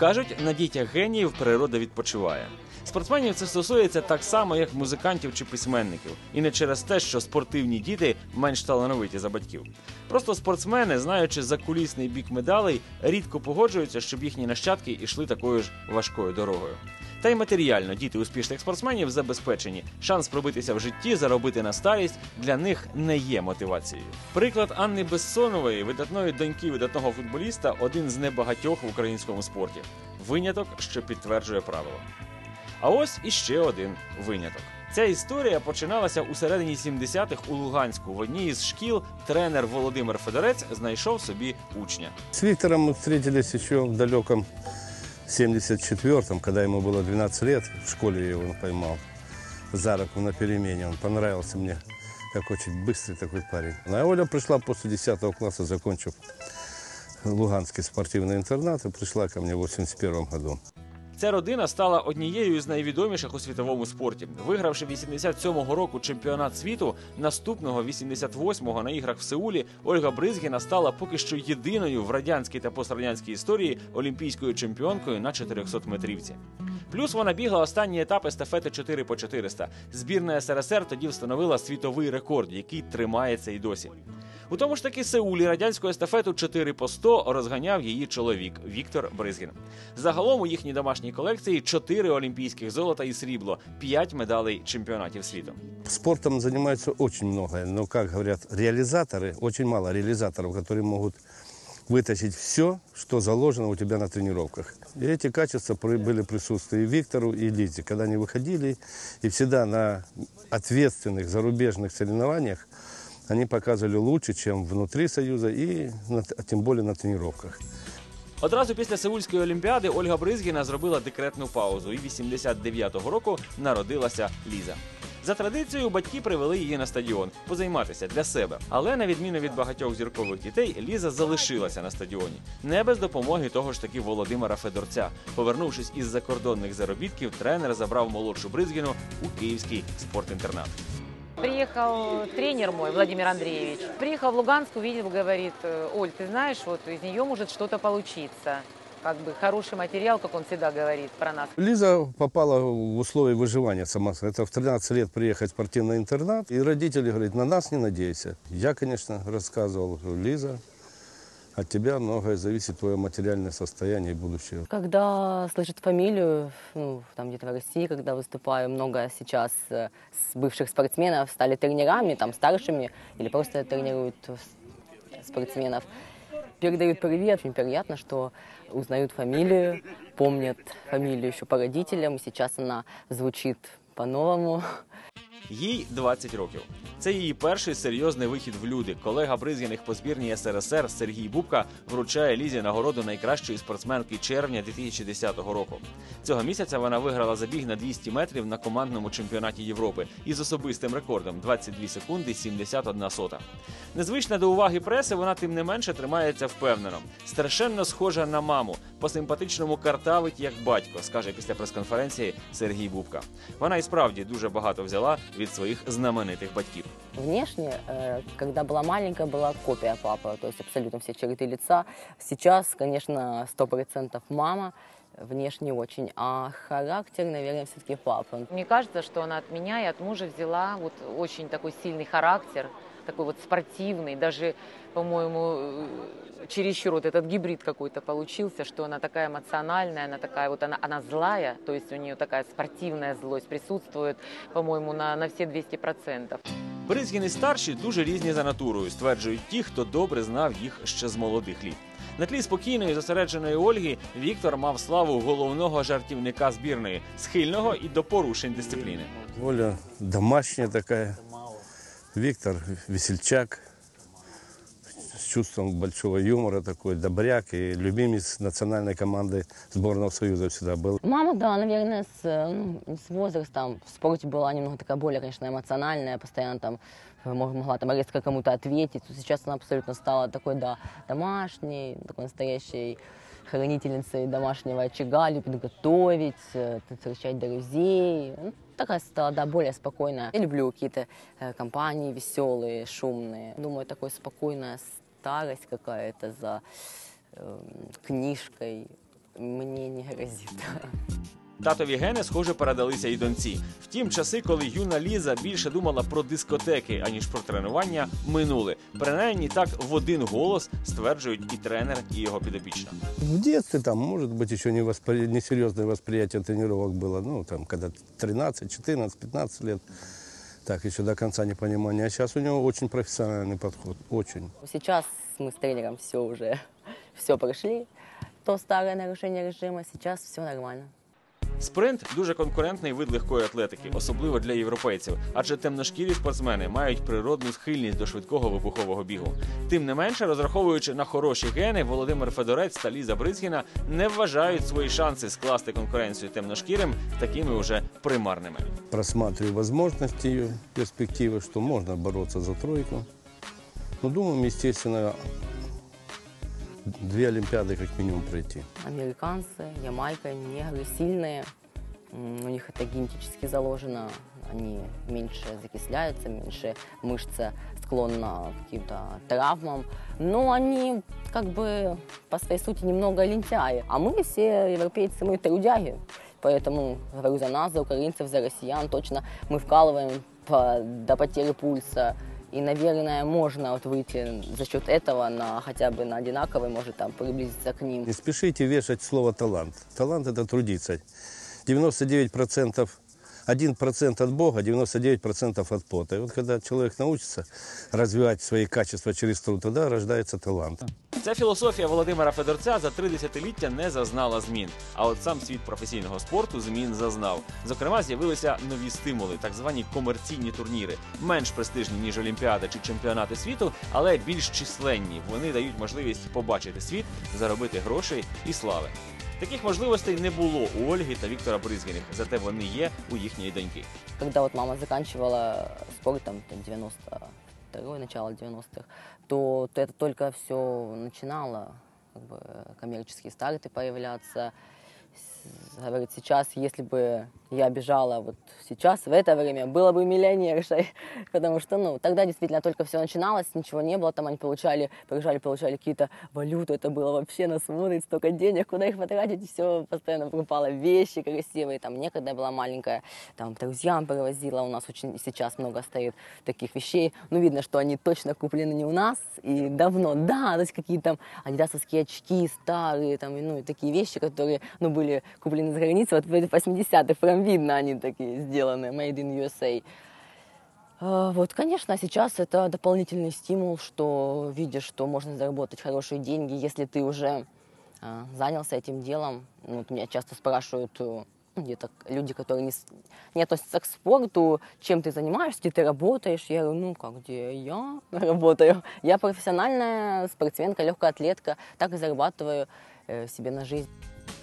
Кажуть, на дітях геніїв природа відпочиває. Спортсменів це стосується так само, як музикантів чи письменників, і не через те, що спортивні діти менш талановиті за батьків. Просто спортсмени, знаючи закулісний бік медалей, рідко погоджуються, щоб їхні нащадки йшли такою ж важкою дорогою. Та й матеріально діти успішних спортсменів забезпечені. Шанс пробитися в житті, заробити на старість для них не є мотивацією. Приклад Анни Безсонової, видатної доньки видатного футболіста, один з небагатьох в українському спорті. Виняток, що підтверджує правило. А ось іще один виняток. Ця історія починалася у середині 70-х у Луганську. В одній із шкіл тренер Володимир Федорець знайшов собі учня. С Виктором мы встретились еще в далеком 74-м, когда ему было 12 лет. В школе я его поймал за руку на перемене. Он понравился мне, как очень быстрый такой парень. Ну, А Оля пришла после 10 класса, закончив Луганский спортивный интернат, и пришла ко мне в 81 году. Ця родина стала однією з найвідоміших у світовому спорті. Вигравши 87-го року чемпіонат світу, наступного 88-го на іграх в Сеулі, Ольга Бризгіна стала поки що єдиною в радянській та пострадянській історії олімпійською чемпіонкою на 400 метрівці. Плюс вона бігла останні етапи естафети 4 по 400. Збірна СРСР тоді встановила світовий рекорд, який тримається і досі. У тому ж таки Сеулі радянську естафету 4 по 100 розганяв її чоловік Віктор Бризгін. Загалом у їхній домашній колекції 4 олімпійських золота і срібло, 5 медалей чемпіонатів світу. Спортом занимаются очень много, но, как говорят реализаторы, очень мало реализаторов, которые могут вытащить все, что заложено у тебя на тренировках. И эти качества при- были присутствованы и Виктору, и Лизе, когда они выходили, и всегда на ответственных зарубежных соревнованиях они показывали лучше, чем внутри Союза и на- а тем более на тренировках. Одразу після Сеульської олімпіади Ольга Бризгіна зробила декретну паузу, і 89-го року народилася Ліза. За традицією, батьки привели її на стадіон позайматися для себе. Але на відміну від багатьох зіркових дітей, Ліза залишилася на стадіоні не без допомоги того ж таки Володимира Федорця. Повернувшись із закордонних заробітків, тренер забрав молодшу Бризгіну у київський спортінтернат. Приехал тренер мой, Владимир Андреевич. Приехал в Луганск, увидел, говорит, «Э, Оль, ты знаешь, вот из нее может что-то получиться. Как бы хороший материал, как он всегда говорит про нас. Лиза попала в условия выживания сама. Это в 13 лет приехать в спортивный интернат. И родители говорят, на нас не надейся. Я, конечно, рассказывал, Лиза, от тебя многое зависит, твое материальное состояние и будущее. Когда слышат фамилию, ну, там где-то в России, когда выступаю, много сейчас э, с бывших спортсменов стали тренерами, там, старшими, или просто тренируют спортсменов. Передают привет, очень приятно, что узнают фамилию, помнят фамилию еще по родителям, сейчас она звучит по-новому. Їй 20 років. Це її перший серйозний вихід в люди. Колега Бризгіних по збірній СРСР Сергій Бубка вручає Лізі нагороду найкращої спортсменки червня 2010 року. Цього місяця вона виграла забіг на 200 метрів на командному чемпіонаті Європи із особистим рекордом 22 секунди 71 сота. Незвична до уваги преси, вона тим не менше тримається впевнено. Страшенно схожа на маму. По симпатичному картавить як батько, скаже після прес-конференції Сергій Бубка. Вона і справді дуже багато взяла від своїх знаменитих батьків. Внешне, э, когда была маленькая, была копия папы, то есть абсолютно все черты лица. Сейчас, конечно, сто процентов мама, внешне очень, а характер, наверное, все-таки папа. Мне кажется, что она от меня и от мужа взяла вот очень такой сильный характер, такой вот спортивный, даже, по-моему, э, чересчур вот этот гибрид какой-то получился, что она такая эмоциональная, она такая вот, она, она злая, то есть у нее такая спортивная злость присутствует, по-моему, на, на все 200%. Бризгіни старші дуже різні за натурою, стверджують ті, хто добре знав їх ще з молодих літ. На тлі спокійної зосередженої Ольги Віктор мав славу головного жартівника збірної, схильного і до порушень дисципліни. Оля домашняя такая. Виктор весельчак. С чувством большого юмора такой, добряк и любимец национальной команды сборного Союза всегда был. Мама, да, наверное, с, э, ну, с возрастом в спорте была немного такая более, конечно, эмоциональная, постоянно там э, мог- могла там резко кому-то ответить. Сейчас она абсолютно стала такой, да, домашней, такой настоящей хранительницей домашнего очага, любит готовить, э, встречать друзей. Ну, такая стала, да, более спокойная. Я люблю какие-то э, компании веселые, шумные. Думаю, такой спокойная старость какая-то за э, книжкой, мне не грозит. Татові гени, схоже, передалися і доньці. Втім, часи, коли юна Ліза більше думала про дискотеки, аніж про тренування, минули. Принаймні так в один голос стверджують і тренер, і його підопічна. В детстве там, может быть, еще не воспри... несерьезное восприятие тренировок было, ну, там, когда 13, 14, 15 лет, так, еще до конца непонимания. А сейчас у него очень профессиональный подход, очень. Сейчас мы с тренером все уже, все прошли. То старое нарушение режима, сейчас все нормально. Спринт дуже конкурентний вид легкої атлетики, особливо для європейців, адже темношкірі спортсмени мають природну схильність до швидкого вибухового бігу. Тим не менше, розраховуючи на хороші гени, Володимир Федорець та Ліза Бризгіна не вважають свої шанси скласти конкуренцію темношкірим такими уже примарними. Просматриваю возможности ее, перспективы, что можно бороться за тройку. Ну, думаем, естественно, две Олимпиады как минимум пройти. Американцы, Ямайка, негры сильные. М, У них это генетически заложено. Они меньше закисляются, меньше мышца склонна к каким-то травмам. Но они как бы по своей сути немного лентяи. А мы все европейцы, мы трудяги. Поэтому говорю за нас, за украинцев, за россиян. Точно мы вкалываем по- до потери пульса. И, наверное, можно вот выйти за счет этого на хотя бы на одинаковый, может там приблизиться к ним. Не спешите вешать слово «талант». Талант – это трудиться. 99% 1% от Бога, 99% от пота. И вот когда человек научится развивать свои качества через труд, тогда рождается талант. Ця філософія Володимира Федорця за три десятиліття не зазнала змін. А от сам світ професійного спорту змін зазнав. Зокрема, з'явилися нові стимули, так звані комерційні турніри, менш престижні ніж Олімпіада чи чемпіонати світу, але більш численні. Вони дають можливість побачити світ, заробити грошей і слави. Таких можливостей не було у Ольги та Віктора Бризгіних, зате вони є у їхньої доньки. Коли от мама закінчувала спорт там 90 92-й, начало 90-х, то, то это только все начинало, как бы коммерческие старты появляться, Говорит, сейчас, если бы я бежала вот сейчас, в это время, было бы миллионершей. Потому что, ну, тогда действительно только все начиналось, ничего не было, там они получали, приезжали, получали какие-то валюты, это было вообще на смотрит, столько денег, куда их потратить, все постоянно покупала вещи красивые, там, мне, когда я была маленькая, там, друзьям привозила, у нас очень сейчас много стоит таких вещей, ну, видно, что они точно куплены не у нас, и давно, да, то есть какие-то там адидасовские очки старые, там, и, ну, и такие вещи, которые, ну, были куплены за границей, вот в 80-х, прям видно они такие сделаны, made in USA. А, Вот, конечно, сейчас это дополнительный стимул, что видишь, что можно заработать хорошие деньги, если ты уже а, занялся этим делом. Ну, вот меня часто спрашивают э, ну, где-то люди, которые не, не относятся к спорту, чем ты занимаешься, где ты работаешь. Я говорю, ну как, где я работаю? Я профессиональная спортсменка, легкая атлетка, так и зарабатываю э, себе на жизнь.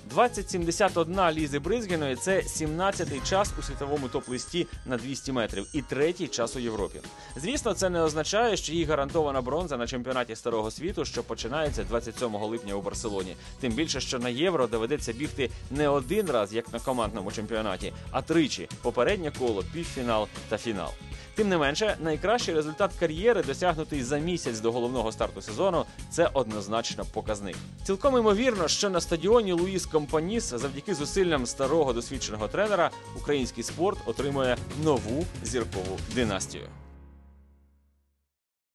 2071 Лізи Бризгіної це 17-й час у світовому топ-листі на 200 метрів і третій час у Європі. Звісно, це не означає, що їй гарантована бронза на чемпіонаті старого світу, що починається 27 липня у Барселоні. Тим більше, що на євро доведеться бігти не один раз, як на командному чемпіонаті, а тричі попереднє коло, півфінал та фінал. Тим не менше, найкращий результат кар'єри, досягнутий за місяць до головного старту сезону, це однозначно показник. Цілком імовірно, що на стадіоні Луїс Компаніс, завдяки зусиллям старого досвідченого тренера, український спорт отримує нову зіркову династію.